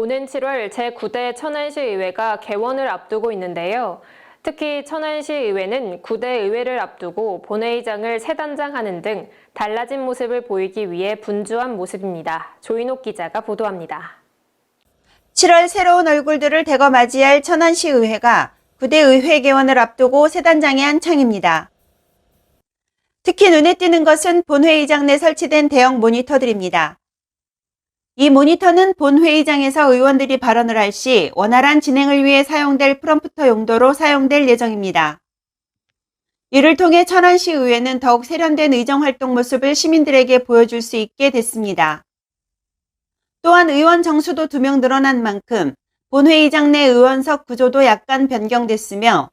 오는 7월 제9대 천안시 의회가 개원을 앞두고 있는데요. 특히 천안시 의회는 9대 의회를 앞두고 본회의장을 세 단장하는 등 달라진 모습을 보이기 위해 분주한 모습입니다. 조인옥 기자가 보도합니다. 7월 새로운 얼굴들을 대거 맞이할 천안시 의회가 9대 의회 개원을 앞두고 세 단장의 한창입니다. 특히 눈에 띄는 것은 본회의장 내 설치된 대형 모니터들입니다. 이 모니터는 본회의장에서 의원들이 발언을 할 시 원활한 진행을 위해 사용될 프롬프터 용도로 사용될 예정입니다. 이를 통해 천안시 의회는 더욱 세련된 의정 활동 모습을 시민들에게 보여줄 수 있게 됐습니다. 또한 의원 정수도 두명 늘어난 만큼 본회의장 내 의원석 구조도 약간 변경됐으며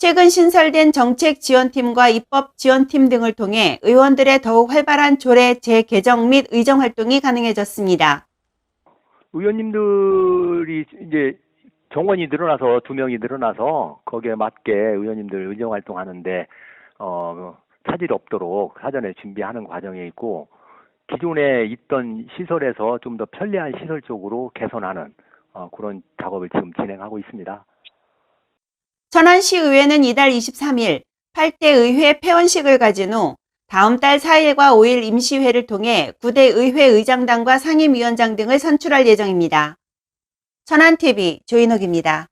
최근 신설된 정책 지원팀과 입법 지원팀 등을 통해 의원들의 더욱 활발한 조례 재개정 및 의정 활동이 가능해졌습니다. 의원님들이 이제 정원이 늘어나서 두 명이 늘어나서 거기에 맞게 의원님들 의정 활동하는데 어 차질이 없도록 사전에 준비하는 과정에 있고 기존에 있던 시설에서 좀 더 편리한 시설 쪽으로 개선하는 어, 그런 작업을 지금 진행하고 있습니다. 천안시 의회는 이달 23일 8대 의회 폐원식을 가진 후 다음 달 4일과 5일 임시회를 통해 9대 의회 의장단과 상임위원장 등을 선출할 예정입니다. 천안TV 조인옥입니다.